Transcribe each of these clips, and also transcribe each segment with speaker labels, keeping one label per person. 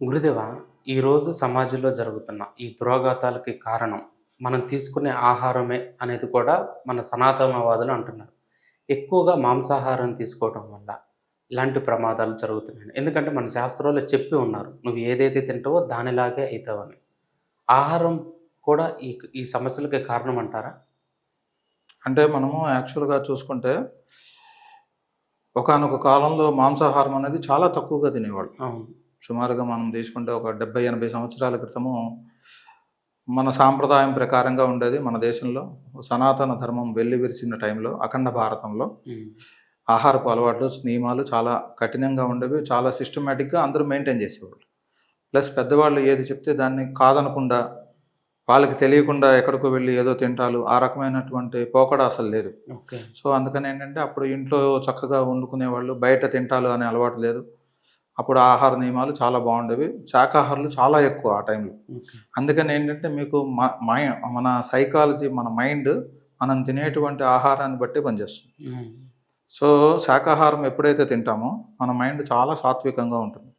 Speaker 1: గురుదేవ ఈరోజు సమాజంలో జరుగుతున్న ఈ దురాఘాతాలకి కారణం మనం తీసుకునే ఆహారమే అనేది కూడా మన సనాతనవాదులు అంటున్నారు. ఎక్కువగా మాంసాహారం తీసుకోవడం వల్ల ఇలాంటి ప్రమాదాలు జరుగుతున్నాయి. ఎందుకంటే మన శాస్త్రంలో చెప్పి ఉన్నారు నువ్వు ఏదైతే తింటావో దానిలాగే అవుతావని ఆహారం కూడా ఈ ఈ సమస్యలకి కారణం అంటారా?
Speaker 2: అంటే మనము యాక్చువల్గా చూసుకుంటే ఒకానొక కాలంలో మాంసాహారం అనేది చాలా తక్కువగా తినేవాళ్ళు.
Speaker 1: అవును.
Speaker 2: సుమారుగా మనం తీసుకుంటే ఒక డెబ్బై ఎనభై సంవత్సరాల క్రితము మన సాంప్రదాయం ప్రకారంగా ఉండేది మన దేశంలో సనాతన ధర్మం వెళ్ళి విరిసిన టైంలో అఖండ భారతంలో. ఆహారపు అలవాట్లు నియమాలు చాలా కఠినంగా ఉండేవి చాలా సిస్టమేటిక్గా అందరూ మెయింటైన్ చేసేవాళ్ళు. ప్లస్ పెద్దవాళ్ళు ఏది చెప్తే దాన్ని కాదనకుండా వాళ్ళకి తెలియకుండా ఎక్కడికో వెళ్ళి ఏదో తింటాలు ఆ రకమైనటువంటి పోకడ అసలు లేదు. సో అందుకని ఏంటంటే అప్పుడు ఇంట్లో చక్కగా వండుకునే వాళ్ళు బయట తింటాలు అనే అలవాటు లేదు. అప్పుడు ఆహార నియమాలు చాలా బాగుండేవి. శాకాహారులు చాలా ఎక్కువ ఆ టైంలో. అందుకని ఏంటంటే మీకు మన సైకాలజీ మన మైండ్ మనం తినేటువంటి ఆహారాన్ని బట్టి పనిచేస్తుంది. సో శాకాహారం ఎప్పుడైతే తింటామో మన మైండ్ చాలా సాత్వికంగా ఉంటుంది.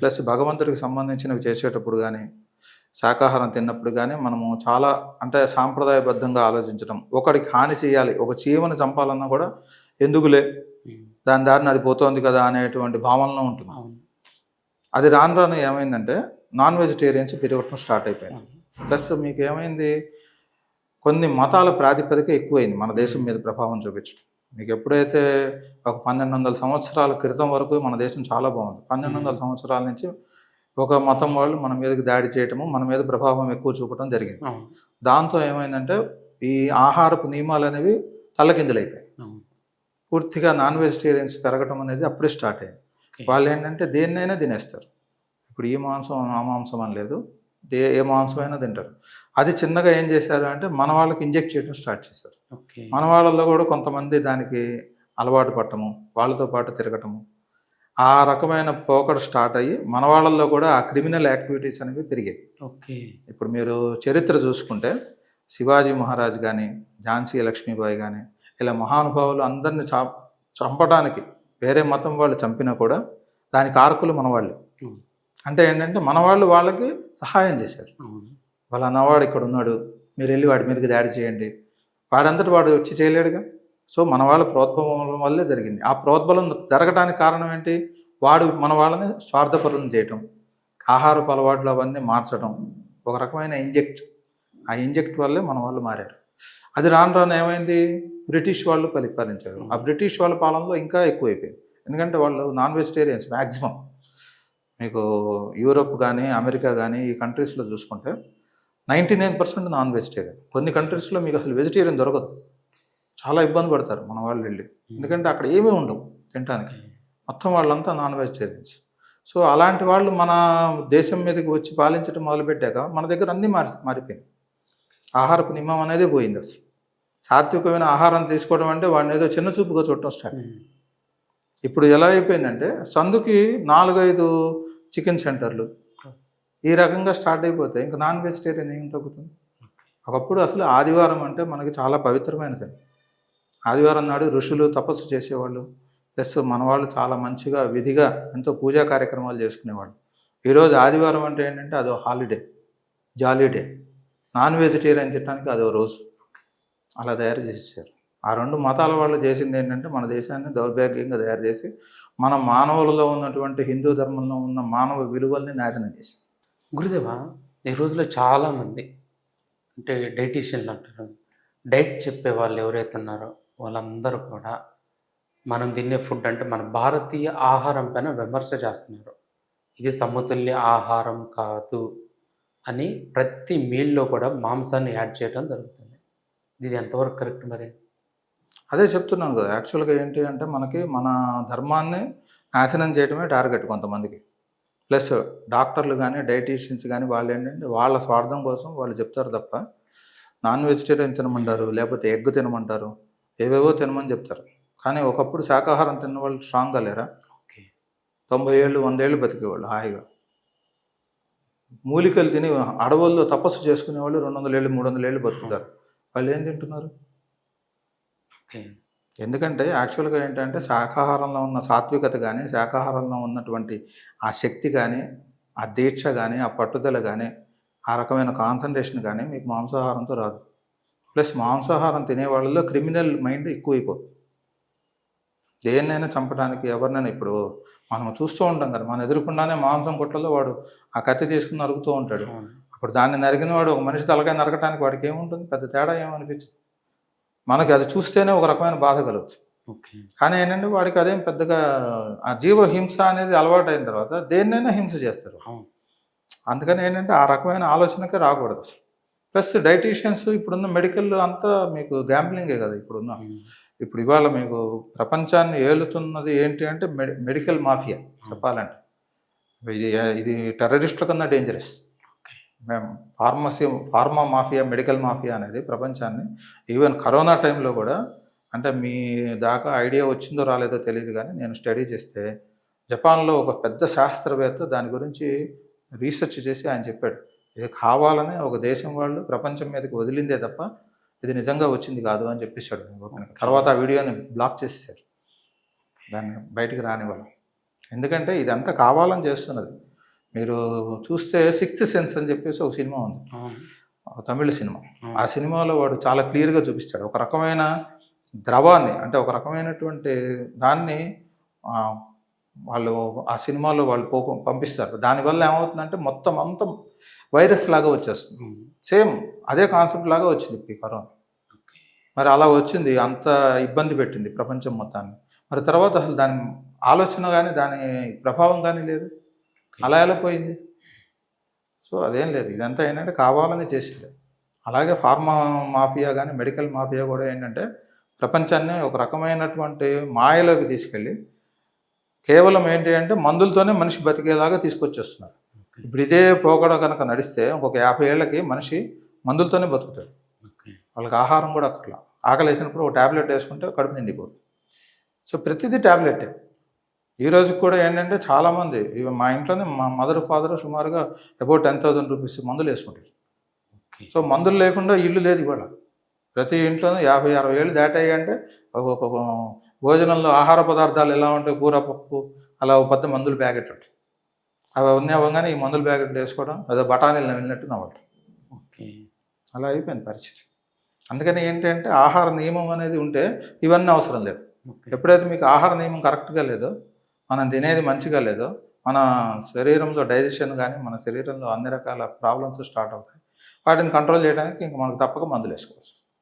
Speaker 2: ప్లస్ భగవంతుడికి సంబంధించినవి చేసేటప్పుడు కానీ శాకాహారం తిన్నప్పుడు కానీ మనము చాలా అంటే సాంప్రదాయబద్ధంగా ఆలోచించడం ఒకడికి హాని చేయాలి ఒక చీమని చంపాలన్నా కూడా ఎందుకులే. దాని దారిని అది పోతోంది కదా అనేటువంటి భావనలో ఉంటుంది అది రాను రాను ఏమైందంటే నాన్ వెజిటేరియన్స్ పెరగటం స్టార్ట్ అయిపోయింది. ప్లస్ మీకు ఏమైంది కొన్ని మతాల ప్రాతిపదిక ఎక్కువైంది మన దేశం మీద ప్రభావం చూపించడం. మీకు ఎప్పుడైతే ఒక పన్నెండు వందల సంవత్సరాల క్రితం వరకు మన దేశం చాలా బాగుంది. పన్నెండు వందల సంవత్సరాల నుంచి ఒక మతం వాళ్ళు మన మీదకి దాడి చేయటము మన మీద ప్రభావం ఎక్కువ చూపడం జరిగింది. దాంతో ఏమైందంటే ఈ ఆహారపు నియమాలు అనేవి తల్లకిందులైపోయాయి. పూర్తిగా నాన్ వెజిటేరియన్స్ పెరగటం అనేది అప్పుడే స్టార్ట్ అయింది. వాళ్ళు ఏంటంటే దేన్నైనా తినేస్తారు. ఇప్పుడు ఈ మాంసం ఆ మాంసం అని లేదు. దే ఏ మాంసం అయినా తింటారు. అది చిన్నగా ఏం చేశారు అంటే మన వాళ్ళకి ఇంజెక్ట్ చేయడం స్టార్ట్ చేశారు.
Speaker 1: ఓకే.
Speaker 2: మన వాళ్ళల్లో కూడా కొంతమంది దానికి అలవాటు పట్టము వాళ్ళతో పాటు తిరగటము. ఆ రకమైన పోకడ స్టార్ట్ అయ్యి మన వాళ్ళల్లో కూడా ఆ క్రిమినల్ యాక్టివిటీస్ అనేవి పెరిగాయి.
Speaker 1: ఓకే.
Speaker 2: ఇప్పుడు మీరు చరిత్ర చూసుకుంటే శివాజీ మహారాజ్ కానీ ఝాన్సీ లక్ష్మీబాయి కానీ ఇలా మహానుభావులు అందరిని చా చంపడానికి వేరే మతం వాళ్ళు చంపినా కూడా దాని కారకులు మన వాళ్ళే
Speaker 1: ఉమ్.
Speaker 2: అంటే ఏంటంటే మన వాళ్ళు వాళ్ళకి సహాయం చేశారు. వాళ్ళ అన్నవాడు ఇక్కడ ఉన్నాడు మీరు వెళ్ళి వాడి మీదకి దాడి చేయండి. వాడంతటి వాడు వచ్చి చేయలేడుగా. సో మన వాళ్ళ ప్రోద్బలం వల్లే జరిగింది. ఆ ప్రోద్బలం జరగడానికి కారణం ఏంటి? వాడు మన వాళ్ళని స్వార్థపరులను చేయటం ఆహారపు అలవాట్లు అవన్నీ మార్చడం ఒక రకమైన ఇంజెక్ట్. ఆ ఇంజెక్ట్ వల్లే మన వాళ్ళు మారారు. అది రాను రాను ఏమైంది? బ్రిటిష్ వాళ్ళు పరిపాలించారు. ఆ బ్రిటిష్ వాళ్ళ పాలనలో ఇంకా ఎక్కువైపోయింది. ఎందుకంటే వాళ్ళు నాన్ వెజిటేరియన్స్ మ్యాక్సిమం మీకు యూరోప్ కానీ అమెరికా కానీ ఈ కంట్రీస్లో చూసుకుంటే ninety nine percent non vegetarian కొన్ని కంట్రీస్లో మీకు అసలు వెజిటేరియన్ దొరకదు. చాలా ఇబ్బంది పడతారు మన వాళ్ళు వెళ్ళి. ఎందుకంటే అక్కడ ఏమీ ఉండవు తినడానికి మొత్తం వాళ్ళంతా నాన్ వెజిటేరియన్స్ సో అలాంటి వాళ్ళు మన దేశం మీదకి వచ్చి పాలించడం మొదలుపెట్టాక మన దగ్గర అన్నీ మారి మారిపోయింది ఆహారపు నియమం అనేది పోయింది అసలు. సాత్వికమైన ఆహారం తీసుకోవడం అంటే వాడిని ఏదో చిన్న చూపుగా చూడటం స్టార్ట్. ఇప్పుడు ఎలా అయిపోయిందంటే సందుకి నాలుగైదు చికెన్ సెంటర్లు ఈ రకంగా స్టార్ట్ అయిపోతే ఇంకా నాన్ వెజిటేరియన్ ఏం తగ్గుతుంది? ఒకప్పుడు అసలు ఆదివారం అంటే మనకి చాలా పవిత్రమైనది. ఆదివారం నాడు ఋషులు తపస్సు చేసేవాళ్ళు ప్లస్ మన వాళ్ళు చాలా మంచిగా విధిగా ఎంతో పూజా కార్యక్రమాలు చేసుకునేవాళ్ళు. ఈరోజు ఆదివారం అంటే ఏంటంటే అదో holiday jolly day non vegetarian తినడానికి అదో రోజు. అలా తయారు చేసేసారు. ఆ రెండు మతాల వాళ్ళు చేసింది ఏంటంటే మన దేశాన్ని దౌర్భాగ్యంగా తయారు చేసి మన మానవులలో ఉన్నటువంటి హిందూ ధర్మంలో ఉన్న మానవ విలువల్ని నాశనం చేసి
Speaker 1: గురుదేవ ఈ రోజుల్లో చాలామంది అంటే డైటీషియన్లు అంటారు డైట్ చెప్పే వాళ్ళు ఎవరైతే ఉన్నారో వాళ్ళందరూ కూడా మనం తినే ఫుడ్ అంటే మన భారతీయ ఆహారం పైన విమర్శ చేస్తున్నారు. ఇది సమతుల్య ఆహారం కాదు అని ప్రతి మీల్లో కూడా మాంసాన్ని యాడ్ చేయడం జరుగుతుంది. ఇది ఎంతవరకు కరెక్ట్ మరి?
Speaker 2: అదే చెప్తున్నాను కదా యాక్చువల్గా ఏంటి అంటే మనకి మన ధర్మాన్ని నాశనం చేయడమే టార్గెట్ కొంతమందికి. ప్లస్ డాక్టర్లు కానీ డైటీషియన్స్ కానీ వాళ్ళు ఏంటంటే వాళ్ళ స్వార్థం కోసం వాళ్ళు చెప్తారు తప్ప నాన్ వెజిటేరియన్ తినమంటారు లేకపోతే ఎగ్ తినమంటారు ఏవేవో తినమని చెప్తారు. కానీ ఒకప్పుడు శాకాహారం తిన్న వాళ్ళు స్ట్రాంగ్గా లేరా?
Speaker 1: ఓకే.
Speaker 2: తొంభై ఏళ్ళు వందేళ్ళు బతికేవాళ్ళు హాయిగా. మూలికలు తిని అడవుల్లో తపస్సు చేసుకునే వాళ్ళు రెండు వందల ఏళ్ళు మూడు వందల ఏళ్ళు బతుకుతారు. వాళ్ళు ఏం తింటున్నారు ఎందుకంటే యాక్చువల్గా ఏంటంటే శాకాహారంలో ఉన్న సాత్వికత కానీ శాకాహారంలో ఉన్నటువంటి ఆ శక్తి కానీ ఆ దీక్ష కానీ ఆ పట్టుదల కానీ ఆ రకమైన కాన్సన్ట్రేషన్ కానీ మీకు మాంసాహారంతో రాదు. ప్లస్ మాంసాహారం తినే వాళ్ళలో క్రిమినల్ మైండ్ ఎక్కువైపోతుంది దేన్నైనా చంపడానికి ఎవరినైనా ఇప్పుడు మనం చూస్తూ ఉంటాం కదా మన ఎదురుకుండానే మాంసం కొట్లలో వాడు ఆ కత్తి తీసుకుని నరుకుతూ ఉంటాడు. అప్పుడు దాన్ని నరికిన వాడు ఒక మనిషి తలకాయ నరకడానికి వాడికి ఏముంటుంది? పెద్ద తేడా ఏమనిపించదు. మనకి అది చూస్తేనే ఒక రకమైన బాధ కలుగుతుంది. కానీ ఏంటంటే వాడికి అదేం పెద్దగా ఆ జీవ హింస అనేది అలవాటు అయిన తర్వాత దేన్నైనా హింస చేస్తారు. అందుకని ఏంటంటే ఆ రకమైన ఆలోచనకే రాకూడదు అసలు. ప్లస్ డైటీషియన్స్ ఇప్పుడున్న మెడికల్ అంతా మీకు గ్యాంబ్లింగే కదా ఇప్పుడున్న. ఇప్పుడు ఇవాళ మీకు ప్రపంచాన్ని ఏలుతున్నది ఏంటి అంటే మెడి మెడికల్ మాఫియా చెప్పాలంటే. ఇది ఇది టెర్రరిస్టుల కన్నా డేంజరస్ మేము pharmacy pharma mafia medical mafia అనేది ప్రపంచాన్ని ఈవెన్ కరోనా టైంలో కూడా అంటే మీ దాకా ఐడియా వచ్చిందో రాలేదో తెలియదు కానీ నేను స్టడీ చేస్తే జపాన్లో ఒక పెద్ద శాస్త్రవేత్త దాని గురించి రీసెర్చ్ చేసి ఆయన చెప్పాడు ఇది కావాలని ఒక దేశం వాళ్ళు ప్రపంచం మీదకి వదిలిందే తప్ప ఇది నిజంగా వచ్చింది కాదు అని చెప్పేశాడు తర్వాత ఆ వీడియోని బ్లాక్ చేసేసారు దాన్ని బయటికి రానివ్వాలి ఎందుకంటే ఇదంతా కావాలని చేస్తున్నది. మీరు చూస్తే సిక్స్త్ సెన్స్ అని చెప్పేసి ఒక సినిమా ఉంది. తమిళ సినిమా. ఆ సినిమాలో వాడు చాలా క్లియర్గా చూపిస్తాడు. ఒక రకమైన ద్రవాన్ని అంటే ఒక రకమైనటువంటి దాన్ని వాళ్ళు ఆ సినిమాలో వాళ్ళు పో పంపిస్తారు. దానివల్ల ఏమవుతుందంటే మొత్తం అంతా వైరస్ లాగా వచ్చేస్తుంది. సేమ్ అదే కాన్సెప్ట్ లాగా వచ్చింది ఇప్పుడు ఈ కరోనా. మరి అలా వచ్చింది అంత ఇబ్బంది పెట్టింది ప్రపంచం మొత్తాన్ని. మరి తర్వాత అసలు దాని ఆలోచన కానీ దాని ప్రభావం కానీ లేదు. అలా ఎలా పోయింది? సో అదేం లేదు. ఇదంతా ఏంటంటే కావాలని చేసింది. అలాగే ఫార్మా మాఫియా కానీ మెడికల్ మాఫియా కూడా ఏంటంటే ప్రపంచాన్ని ఒక రకమైనటువంటి మాయలోకి తీసుకెళ్ళి కేవలం ఏంటి అంటే మందులతోనే మనిషి బతికేలాగా తీసుకొచ్చేస్తున్నారు. ఇప్పుడు ఇదే పోకడ కనుక నడిస్తే ఇంకొక యాభై ఏళ్ళకి మనిషి మందులతోనే బతుకుతాడు. వాళ్ళకి ఆహారం కూడా అక్కర్లా. ఆకలి వేసినప్పుడు ఒక ట్యాబ్లెట్ వేసుకుంటే కడుపు నిండిపోతుంది సో ప్రతిదీ ట్యాబ్లెటే ఈ రోజు కూడా ఏంటంటే చాలామంది ఇవి మా ఇంట్లోనే మా మదర్ ఫాదర్ సుమారుగా అబౌట్ టెన్ థౌసండ్ రూపీస్ మందులు వేసుకుంటారు. సో మందులు లేకుండా ఇల్లు లేదు ఇవాళ. ప్రతి ఇంట్లోనూ యాభై అరవై ఏళ్ళు దాటాయి అంటే ఒక భోజనంలో ఆహార పదార్థాలు ఎలా ఉంటాయి? కూర పప్పు అలా ఒక పెద్ద మందులు ప్యాకెట్ ఉంటుంది. అవి అవన్నీ అవ్వగానే ఈ మందులు ప్యాకెట్ వేసుకోవడం అదే బఠానీలు వెళ్ళినట్టు నవ్వటం
Speaker 1: ఓకే.
Speaker 2: అలా అయిపోయింది పరిస్థితి. అందుకని ఏంటంటే ఆహార నియమం అనేది ఉంటే ఇవన్నీ అవసరం లేదు. ఎప్పుడైతే మీకు ఆహార నియమం కరెక్ట్గా లేదో మనం తినేది మంచిగా లేదో. మన శరీరంలో డైజెషన్ కానీ మన శరీరంలో అన్ని రకాల ప్రాబ్లమ్స్ స్టార్ట్ అవుతాయి. వాటిని కంట్రోల్ చేయడానికి ఇంక మనకు తప్పక మందులు వేసుకోవచ్చు.